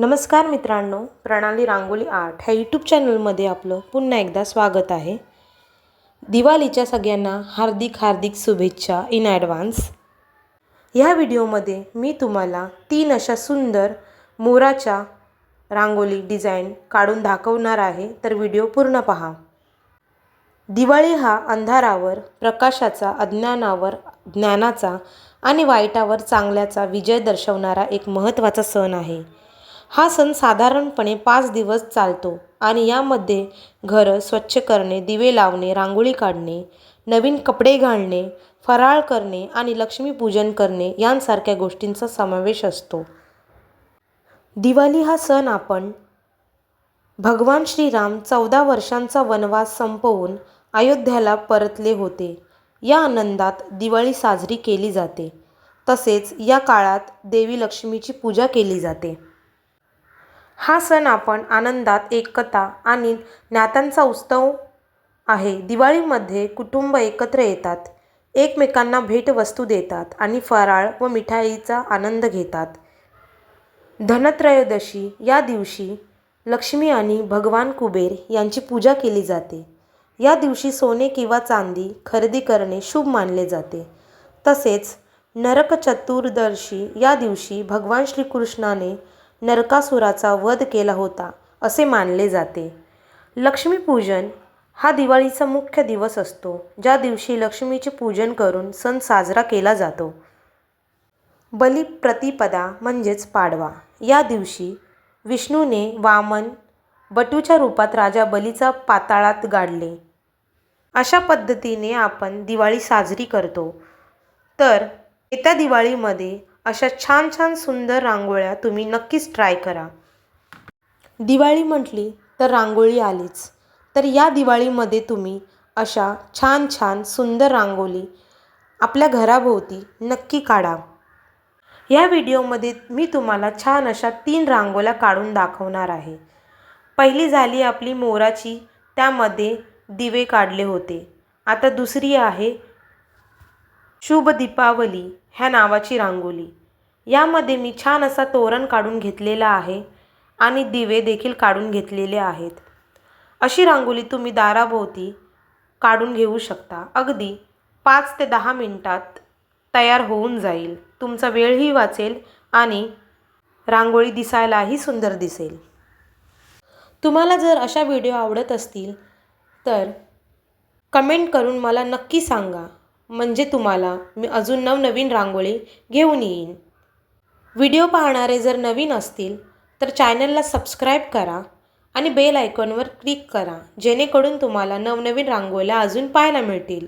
नमस्कार मित्रांनो प्रणाली रांगोली आर्ट ह्या यूट्यूब चॅनलमध्ये आपलं पुन्हा एकदा स्वागत आहे. दिवाळीच्या सगळ्यांना हार्दिक हार्दिक शुभेच्छा इन ॲडव्हान्स ह्या व्हिडिओमध्ये मी तुम्हाला तीन अशा सुंदर मोराच्या रांगोली डिझाईन काढून दाखवणार आहे तर व्हिडिओ पूर्ण पहा. दिवाळी हा अंधारावर प्रकाशाचा अज्ञानावर ज्ञानाचा आणि वाईटावर चांगल्याचा विजय दर्शवणारा एक महत्त्वाचा सण आहे. हा सण साधारणपणे पाच दिवस चालतो आणि यामध्ये घरं स्वच्छ करणे दिवे लावणे रांगोळी काढणे नवीन कपडे घालणे फराळ करणे आणि लक्ष्मीपूजन करणे यांसारख्या गोष्टींचा समावेश असतो. दिवाळी हा सण आपण भगवान श्रीराम चौदा वर्षांचा वनवास संपवून अयोध्याला परतले होते. या आनंदात दिवाळी साजरी केली जाते. तसेच या काळात देवी लक्ष्मीची पूजा केली जाते. हा सण आपण आनंदात एकता आणि नात्यांचा उत्सव आहे. दिवाळीमध्ये कुटुंब एकत्र येतात एकमेकांना भेटवस्तू देतात आणि फराळ व मिठाईचा आनंद घेतात. धनत्रयोदशी या दिवशी लक्ष्मी आणि भगवान कुबेर यांची पूजा केली जाते. या दिवशी सोने किंवा चांदी खरेदी करणे शुभ मानले जाते. तसेच नरक चतुर्दशी या दिवशी भगवान श्रीकृष्णाने नरकासुराचा वध केला होता असे मानले जाते. लक्ष्मीपूजन हा दिवाळीचा मुख्य दिवस असतो ज्या दिवशी लक्ष्मीचे पूजन करून सण साजरा केला जातो. बलिप्रतिपदा म्हणजेच पाडवा. या दिवशी विष्णूने वामन बटूच्या रूपात राजा बलीचा पाताळात गाडले. अशा पद्धतीने आपण दिवाळी साजरी करतो. तर येत्या दिवाळीमध्ये अशा छान छान सुंदर रांगोळ्या तुम्ही नक्कीच ट्राय करा. दिवाळी म्हटली तर रांगोळी आलीच. तर या दिवाळीमध्ये तुम्ही अशा छान छान सुंदर रांगोळी आपल्या घराभोवती नक्की काढा. या व्हिडिओमध्ये मी तुम्हाला छान अशा तीन रांगोळ्या काढून दाखवणार आहे. पहिली झाली आपली मोराची त्यामध्ये दिवे काढले होते. आता दुसरी आहे शुभ दीपावली ह्या नावाची रांगोळी. यामध्ये मी छान असा तोरण काढून घेतलेला आहे आणि दिवे देखील काढून घेतलेले आहेत. अशी रांगोळी तुम्ही दाराभोवती काढून घेऊ शकता. अगदी पाच ते दहा मिनटात तयार होऊन जाईल. तुमचा वेळही वाचेल आणि रांगोळी दिसायलाही सुंदर दिसेल. तुम्हाला जर अशा व्हिडिओ आवडत असतील तर कमेंट करून मला नक्की सांगा. म्हणजे तुम्हाला मी अजून नवनवीन रांगोळी घेऊन येईन. व्हिडिओ पाहणारे जर नवीन असतील तर चॅनलला सबस्क्राईब करा आणि बेल आयकॉनवर क्लिक करा जेणेकरून तुम्हाला नवनवीन रांगोळ्या अजून पाहायला मिळतील.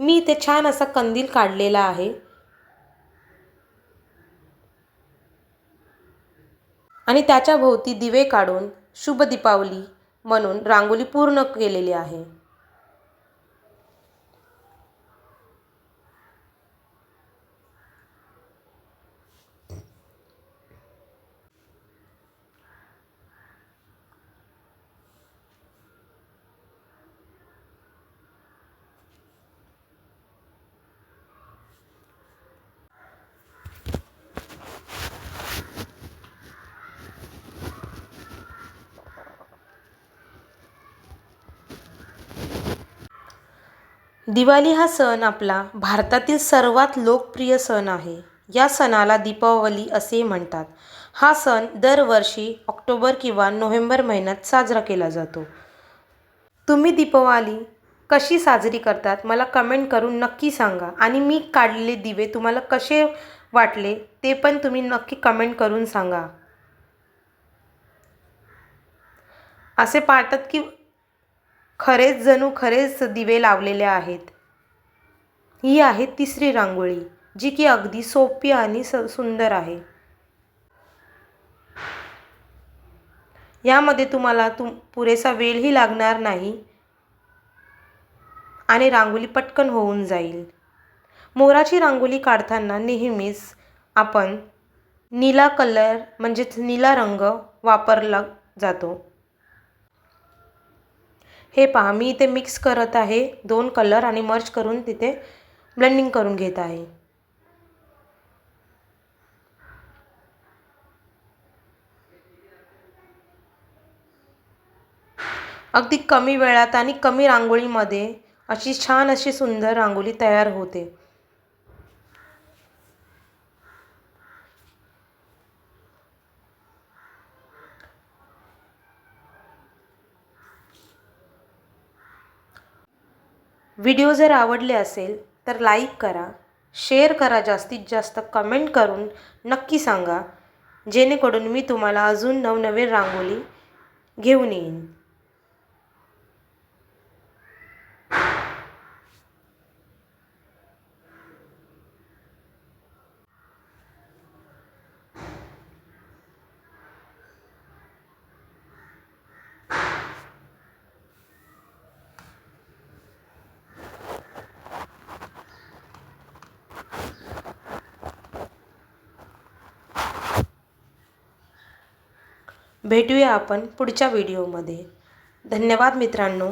मी इथे छान असा कंदील काढलेला आहे. आणि त्याच्या भोवती दिवे काढून शुभ दीपावली म्हणून रांगोळी पूर्ण केलेली आहे. दिवाळी हा सण आपला भारतातील सर्वात लोकप्रिय सण आहे. या सणाला दीपावली असे म्हणतात. हा सण दरवर्षी ऑक्टोबर किंवा नोव्हेंबर महिन्यात साजरा केला जातो. तुम्ही दीपावली कशी साजरी करतात मला कमेंट करून नक्की सांगा आणि मी काढलेले दिवे तुम्हाला कसे वाटले ते पण तुम्ही नक्की कमेंट करून सांगा. असे पाहतात की खरेच जणू खरेच दिवे लावलेले आहेत. ही आहे तिसरी रांगोळी जी की अगदी सोपी आणि स सुंदर आहे. यामध्ये तुम्हाला तुम पुरेसा वेळही लागणार नाही आणि रांगोळी पटकन होऊन जाईल. मोराची रांगोळी काढताना नेहमीच आपण नीला कलर म्हणजेच नीला रंग वापरला जातो. हे पहा मी इथे मिक्स करत आहे. दोन कलर आणि मर्च करून तिथे ब्लेंडिंग करून घेत आहे. अगदी कमी वेळात आणि कमी रांगोळीमध्ये अशी छान अशी सुंदर रांगोळी तयार होते. व्हिडिओ जर आवडले असेल तर लाईक करा शेअर करा जास्तीत जास्त कमेंट करून नक्की सांगा. जेणेकरून मी तुम्हाला अजून नवनवीन रांगोळी घेऊन येईन. भेटूया आपण पुढच्या व्हिडिओमध्ये. धन्यवाद मित्रांनो.